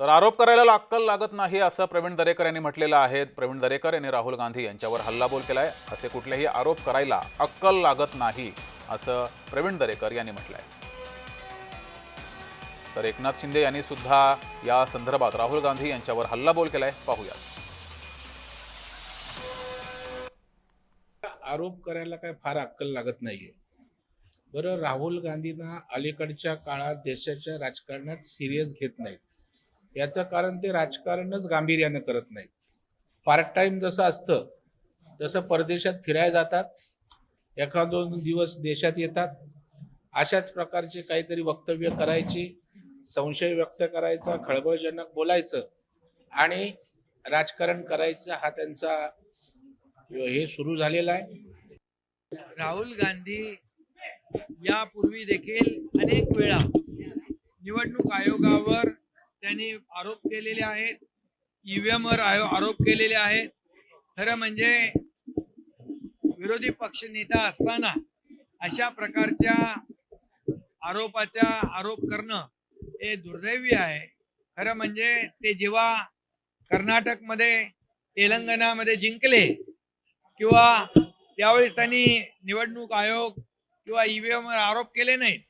तर आरोप करायला अक्कल लागत नाही असं प्रवीण दरेकर यांनी म्हटलेलं आहे. प्रवीण दरेकर यांनी राहुल गांधी यांच्यावर हल्लाबोल आहे असे कुठलेही आरोप करायला अक्कल लागत नाही असं प्रवीण दरेकर यांनी म्हटलं आहे तर एकनाथ शिंदे यांनी सुद्धा या संदर्भात राहुल गांधी यांच्यावर हल्लाबोल केलाय. पाहूयात. आरोप करायला काय फार अक्कल लागत नाहीये. बरं राहुल गांधींना अलीकडच्या काळात देशाच्या राजकारणात सिरियस घेत नाहीत. याचं कारण ते राजकारणच गांभीर्यानं करत नाहीत पार्ट टाइम जसं असतं तसं परदेशात फिरायला जातात एखाद दोन दिवस देशात येतात. अशाच प्रकारचे काहीतरी वक्तव्य करायची संशय व्यक्त करायचा खळबळजनक बोलायचं आणि राजकारण करायचं हा त्यांचा हे सुरू झालेला आहे. राहुल गांधी यापूर्वी देखील अनेक वेळा निवडणूक आयोगावर त्यांनी आरोप केलेले आहेत. ईव्हीएम वर आरोप केलेले आहेत. खरं म्हणजे विरोधी पक्ष नेता असताना अशा प्रकारच्या आरोपाचा आरोप करणं हे दुर्दैवी आहे. खरं म्हणजे ते जेव्हा कर्नाटकमध्ये तेलंगणामध्ये जिंकले किंवा त्यावेळेस त्यांनी निवडणूक आयोग किंवा ईव्हीएमवर आरोप केले नाहीत